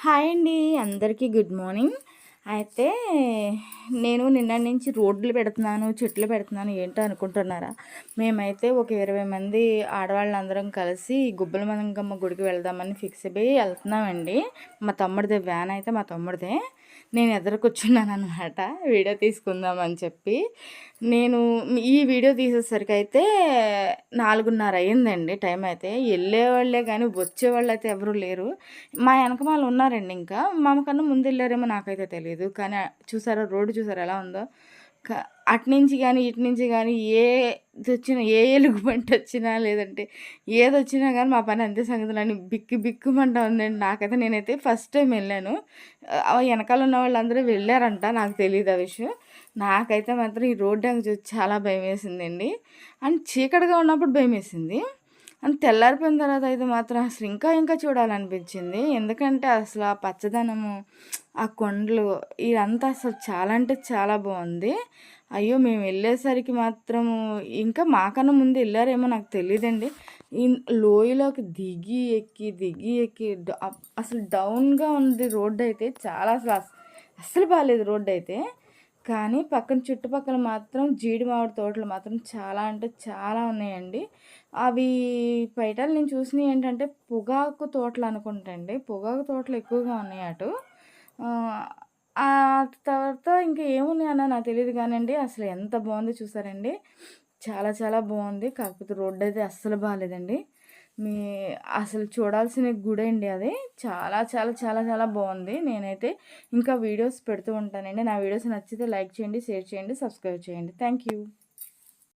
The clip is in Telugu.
హాయ్ అండి అందరికీ గుడ్ మార్నింగ్. అయితే నేను నిన్న నుంచి రోడ్లు పెడుతున్నాను చెట్లు పెడుతున్నాను ఏంటో అనుకుంటున్నారా? మేమైతే ఒక ఇరవై మంది ఆడవాళ్ళందరం కలిసి గుబ్బల మనంగమ్మ గుడికి వెళ్దామని ఫిక్స్ అయిపోయి వెళ్తున్నామండి. మా తమ్ముడిదే వ్యాన్ అయితే మా తమ్ముడిదే. నేను ఎదురు కూర్చున్నాను అనమాట వీడియో తీసుకుందామని చెప్పి. నేను ఈ వీడియో తీసేసరికి అయితే నాలుగున్నర అయిందండి టైం అయితే. వెళ్ళేవాళ్ళే కానీ వచ్చేవాళ్ళు అయితే ఎవరు లేరు. మా వెనకమాలు ఉన్నారండి ఇంకా. మామకన్నా ముందు వెళ్ళారేమో నాకైతే తెలియదు కానీ చూసారా రోడ్డు చూసారు? ఎలా ఉందో? అట్నుంచి కానీ ఇటు నుంచి కానీ ఏ వచ్చినా ఏ ఎలుగు పంట వచ్చినా లేదంటే ఏది వచ్చినా కానీ మా పని అంతే సంగతులు అని బిక్కు బిక్కుమంటా ఉందండి. నాకైతే నేనైతే ఫస్ట్ టైం వెళ్ళాను. వెనకాల ఉన్న వాళ్ళందరూ వెళ్ళారంట నాకు తెలియదు ఆ విషయం. నాకైతే మాత్రం ఈ రోడ్డు అంగ చూసి చాలా భయం వేసిందండి. అండ్ చీకటిగా ఉన్నప్పుడు భయం వేసింది. అండ్ తెల్లారిపోయిన తర్వాత అయితే మాత్రం అసలు ఇంకా ఇంకా చూడాలనిపించింది. ఎందుకంటే అసలు ఆ పచ్చదనము ఆ కొండలు ఇదంతా అసలు చాలా అంటే చాలా బాగుంది. అయ్యో మేము వెళ్ళేసరికి మాత్రము ఇంకా మాకన్నా ముందు వెళ్ళారేమో నాకు తెలియదండి ఈ లోయలోకి దిగి ఎక్కి దిగి ఎక్కి అసలు డౌన్గా ఉంది రోడ్డు అయితే చాలా అసలు అస్సలు బాగాలేదు రోడ్డు అయితే. కానీ పక్కన చుట్టుపక్కల మాత్రం జీడి మామిడి తోటలు మాత్రం చాలా అంటే చాలా ఉన్నాయండి. అవి బయటలు నేను చూసినవి ఏంటంటే పొగాకు తోటలు అనుకుంటండి. పొగాకు తోటలు ఎక్కువగా ఉన్నాయి అటు. ఆ తర్వాత ఇంకా ఏమున్నాయి అన్న నాకు తెలియదు కానండి. అసలు ఎంత బాగుంది చూసారండి. చాలా చాలా బాగుంది. కాకపోతే రోడ్డు అయితే అస్సలు బాగాలేదండి. మీ అసలు చూడాల్సిన గుడి అండి అది. చాలా చాలా చాలా చాలా బాగుంది. నేనైతే ఇంకా వీడియోస్ పెడుతూ ఉంటానండి. నా వీడియోస్ నచ్చితే లైక్ చేయండి షేర్ చేయండి సబ్స్క్రైబ్ చేయండి. Thank you